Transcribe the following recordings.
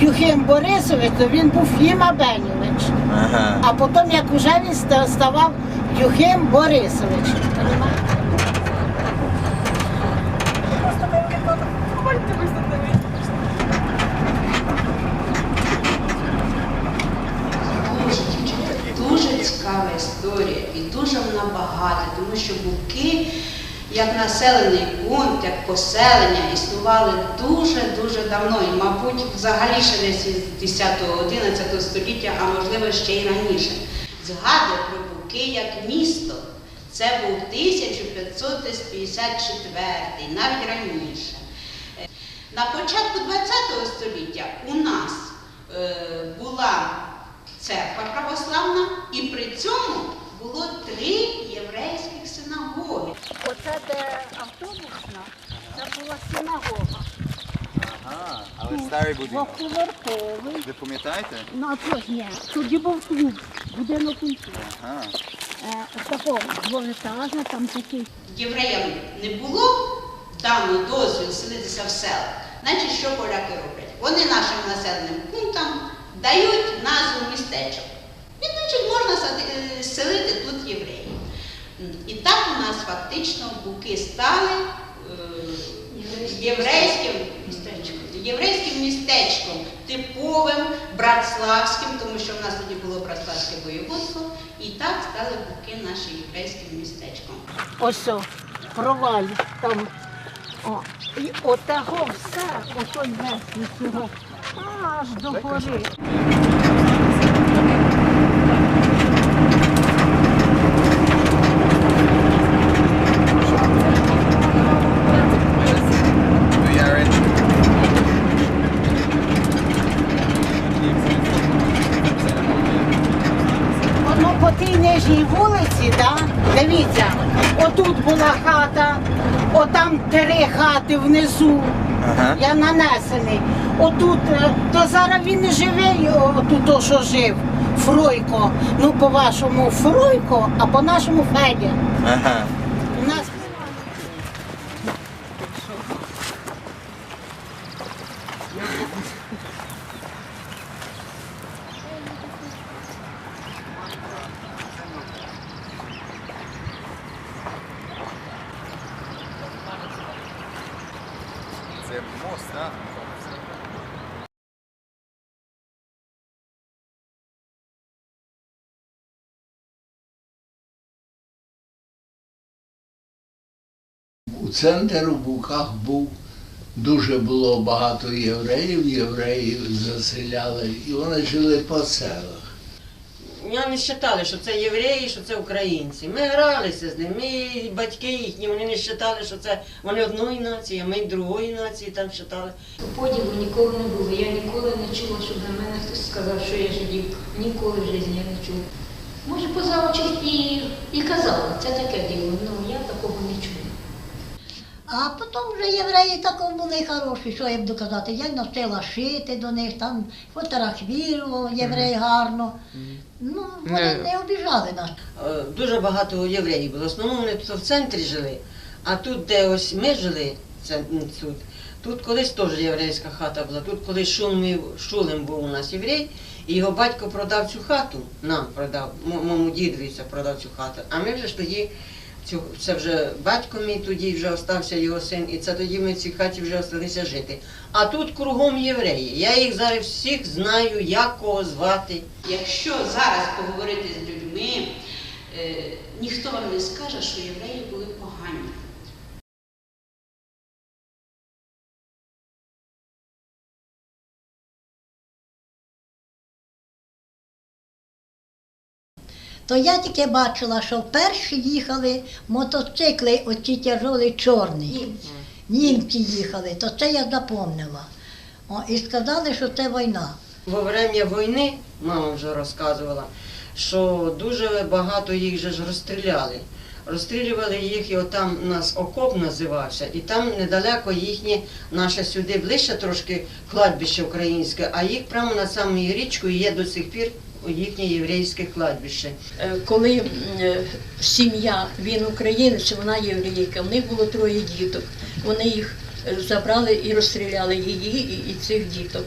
Юхим Борисович, то він був Фіма Бенівич. Ага. А потім, як вже він ставав Юхим Борисович. Дуже цікава історія і дуже вона багата, тому що Буки, як населений пункт, як поселення, існували дуже-дуже давно, і, мабуть, взагалі ще не з 10-11 століття, а можливо ще й раніше. Згадує про Буки як місто. Це був 1554, навіть раніше. На початку ХХ століття у нас е, була церква православна, і при цьому було три єврейських синагоги. Оце де автобусна, це була синагога. Ага. Але старий будинок. Двоповерховий. Ви пам'ятаєте? Ну, а то ні, тоді був клуб, будинок культури. Ага. Е, такого двоетажна, там такий. Євреям не було дано дозвіл селитися в селах. Значить, що поляки роблять? Вони нашим населеним пунктам дають назву містечок. І значить можна е, селити тут євреїв. І так у нас фактично буки стали е, єврейським містечком. Єврейським містечком, типовим, братславським, тому що в нас тоді було братславське воєводство, і так стали буки нашим єврейським містечком. Ось проваль там. О, і отого все, ото весь цього, аж до гори. Ну, я раніше. Воно по вулиці, да? дивіться, отут була хата, отам три хати внизу. Ага. Я нанесений. Отут, е, то зараз він не живий, отут то, що жив. Фройко. Ну, по-вашому Фройко, а по-нашому Федя. Ага. У нас Це так? У центрі у Буках був дуже було багато євреїв, євреїв заселяли, і вони жили по селах. Вони не вважали, що це євреї, що це українці. Ми гралися з ними, ми батьки їхні, вони не вважали, що це вони одної нації, а ми другої нації там вважали. Поділу ніколи не було. Я ніколи не чула, щоб на мене хтось сказав, що я жидів. Ніколи в житті я не чула. Може, поза очі і, і казали, це таке діло, ну я такого не чула. А потім вже євреї тако були хороші, що я буду казати. Я навчила шити до них, там фотографірував єврей гарно. Ну, вони не обіжали нас. Е, Дуже багато євреїв було. В основному вони тут в центрі жили, а тут, де ось ми жили, це тут, тут колись теж єврейська хата була. Тут колись шулем, шулем був у нас єврей, і його батько продав цю хату, нам продав, моєму дідові продав цю хату. А ми вже ж тоді, це вже батько мій тоді вже остався його син, і це тоді ми в цій хаті вже залишилися жити. А тут кругом євреї. Я їх зараз всіх знаю, як кого звати. Якщо зараз поговорити з людьми, е, ніхто вам не скаже, що євреї були То я тільки бачила, що перші їхали мотоцикли, оці тяжолі чорні. Німці їхали, то це я запомнила. О, і сказали, що це війна. Во время війни, мама вже розказувала, що дуже багато їх же ж розстріляли. Розстрілювали їх, і отам у нас окоп називався, і там недалеко їхнє, наше сюди ближче трошки кладбище українське, а їх прямо над самою річкою є до сих пір їхнє єврейське кладбище. Е, коли е, сім'я, він українець, вона єврейка, в них було троє діток. Вони їх е, забрали і розстріляли її і, і цих діток.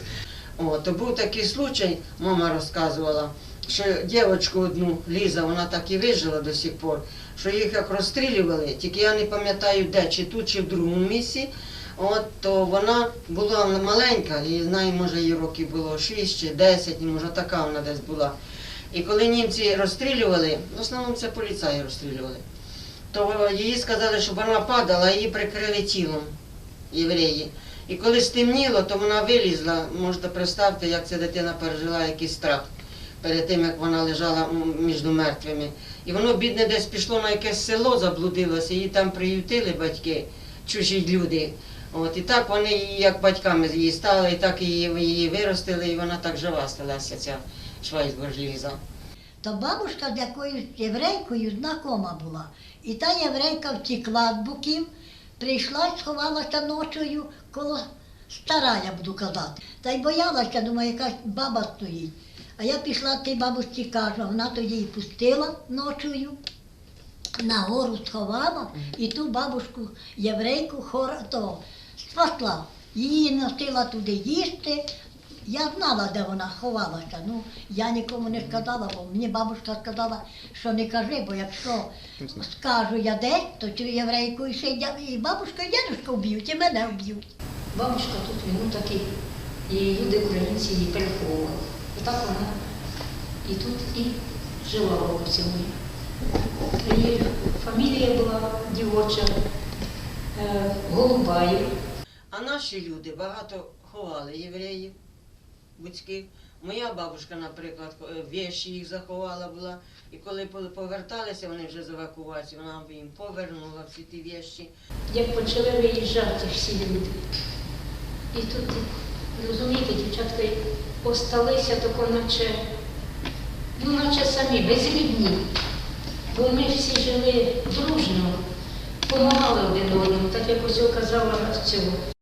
О, то був такий случай, мама розказувала, що дівчинку одну Ліза, вона так і вижила до сих пор, що їх як розстрілювали, тільки я не пам'ятаю де, чи тут, чи в другому місці. От то вона була маленька, і знаю, може їй років було 6 чи 10, може така вона десь була. І коли німці розстрілювали, в основному це поліцаї розстрілювали, то їй сказали, щоб вона падала, її прикрили тілом євреї. І коли стемніло, то вона вилізла. Можете представити, як ця дитина пережила якийсь страх перед тим, як вона лежала між мертвими. І воно, бідне, десь пішло на якесь село, заблудилося, її там приютили батьки, чужі люди. От, і так вони як батьками її стали, і так її, її виростили, і вона так жива сталася, ця Швайцбург Ліза. То бабушка з якоюсь єврейкою знакома була. І та єврейка втекла з буків, прийшла і сховалася ночою коло стара, я буду казати. Та й боялася, думаю, якась баба стоїть. А я пішла тій бабусі кажу, вона тоді її пустила ночою, на гору сховала і ту бабушку єврейку хора то спасла. Її носила туди їсти. Я знала, де вона ховалася. Ну, я нікому не сказала, бо мені бабушка сказала, що не кажи, бо якщо скажу я десь, то цю єврейку і ще і бабушка, і дядюшка вб'ють, і мене вб'ють. Бабушка тут війну таки, і люди українці її переховували. І так вона і тут і жила в цьому. Її фамілія була дівоча е, Голубаєв. А наші люди багато ховали євреїв, буцьких. Моя бабушка, наприклад, е, віші їх заховала була. І коли поверталися вони вже з евакуації, вона їм повернула всі ті віші. Як почали виїжджати всі люди. І тут, розумієте, дівчатка й осталися тако, наче, ну, наче самі, безрідні. Бо ми всі жили дружно, допомагали один одному, так як ось казала цього